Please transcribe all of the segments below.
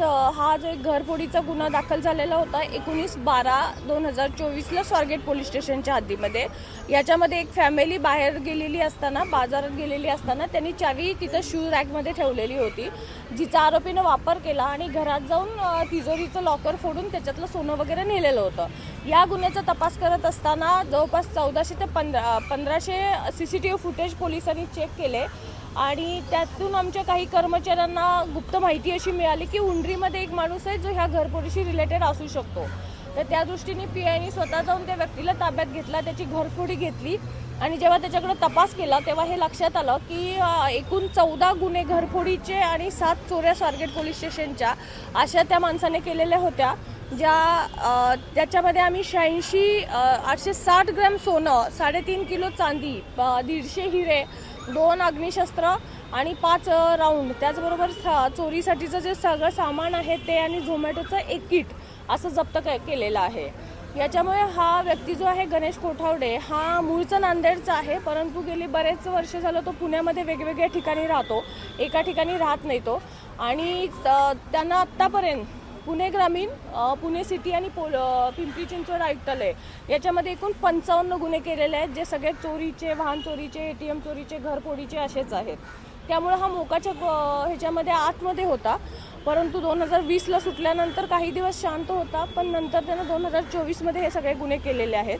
वेळेस हा जो एक घरफोडीचा गुन्हा दाखल झालेला होता एकोणीस बारा दोन हजार चोवीसला स्वारगेट पोलीस स्टेशनच्या हद्दीमध्ये. याच्यामध्ये एक फॅमिली बाहेर गेलेली असताना बाजारात गेलेली असताना त्यांनी चावी तिथं शू रॅकमध्ये ठेवलेली होती. जिचा आरोपीनं वापर केला आणि घरात जाऊन तिजोरीचं लॉकर फोडून त्याच्यातलं सोनं वगैरे नेलेलं होतं. या गुन्ह्याचा तपास करत असताना जवळपास चौदाशे ते पंधरा पंधराशे C C T V footage पोलिसांनी चेक केले. आणि त्यातून आमच्या काही कर्मचाऱ्यांना गुप्त माहिती अशी मिळाली की उंडरीमध्ये एक माणूस आहे जो ह्या घरफोडीशी रिलेटेड असू शकतो. तर त्या दृष्टीने पी आयने स्वतः जाऊन त्या व्यक्तीला ताब्यात घेतला त्याची घरफोडी घेतली आणि जेव्हा त्याच्याकडे तपास केला तेव्हा हे लक्षात आलं की एकूण चौदा गुन्हे घरफोडीचे आणि सात चोऱ्या स्वारगेट पोलीस स्टेशनच्या अशा त्या माणसाने केलेल्या होत्या ज्या त्याच्यामध्ये आम्ही शहाऐंशी आठशे साठ ग्रॅम सोनं साडेतीन किलो चांदी दीडशे हिरे दोन अग्निशस्त्र आणि पाच राऊंड. त्याचबरोबर चोरीसाठीचं जे सगळं सामान आहे ते आणि झोमॅटोचं एक किट असं जप्त के- केलेलं आहे. याच्यामुळे हा व्यक्ती जो आहे गणेश कोठावडे हा मूळचा नांदेडचा आहे. परंतु गेली बरेच वर्ष झालं तो पुण्यामध्ये वेगवेगळ्या ठिकाणी राहतो. एका ठिकाणी राहत नाही तो. आणि त्यांना आत्तापर्यंत पुणे ग्रामीण पुणे सिटी आणि पोल पिंपरी चिंचवड आयुक्तालय याच्यामध्ये एकूण पंचावन्न गुन्हे केलेले आहेत जे सगळे चोरीचे वाहन चोरीचे ए टी एम चोरीचे घरफोडीचे असेच आहेत. त्यामुळे हा मोकाच्या ह्याच्यामध्ये आतमध्ये होता. परंतु दोन हजार वीसला सुटल्यानंतर काही दिवस शांत होता पण नंतर त्यानं दोन हजार चोवीसमध्ये हे सगळे गुन्हे केलेले आहेत.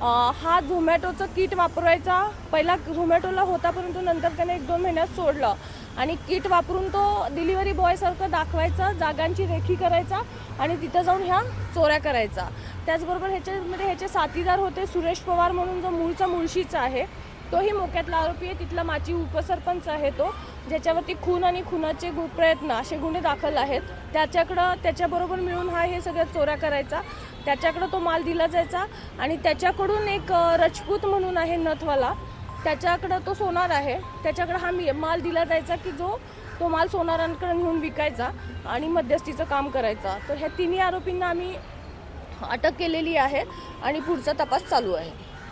हा झोमॅटोचं किट वापरायचा. पहिला झोमॅटोला होता परंतु नंतर त्याने एक दोन महिन्यात सोडलं. आणि किट वापरून तो डिलिव्हरी बॉयसारखं दाखवायचा जागांची रेखी करायचा आणि तिथं जाऊन ह्या चोऱ्या करायचा. त्याचबरोबर ह्याच्यामध्ये ह्याचे साथीदार होते सुरेश पवार म्हणून जो मूळचा मुळशीचा आहे तोही मोक्यातला आरोपी आहे. तिथला माजी उपसरपंच आहे तो ज्याच्यावरती खून आणि खुनाचे गु प्रयत्न असे गुन्हे दाखल आहेत. त्याच्याकडं त्याच्याबरोबर मिळून हा हे सगळ्या चोऱ्या करायचा. त्याच्याकडं तो माल दिला जायचा आणि त्याच्याकडून एक रजपूत म्हणून आहे नथवाला. त्याच्याकडं तो सोनार आहे. त्याच्याकडं हा मी माल दिला जायचा की जो तो माल सोनारांकडे नेऊन विकायचा आणि मध्यस्थीचं काम करायचा. तर ह्या तिन्ही आरोपींना आम्ही अटक केलेली आहे आणि पुढचा तपास चालू आहे.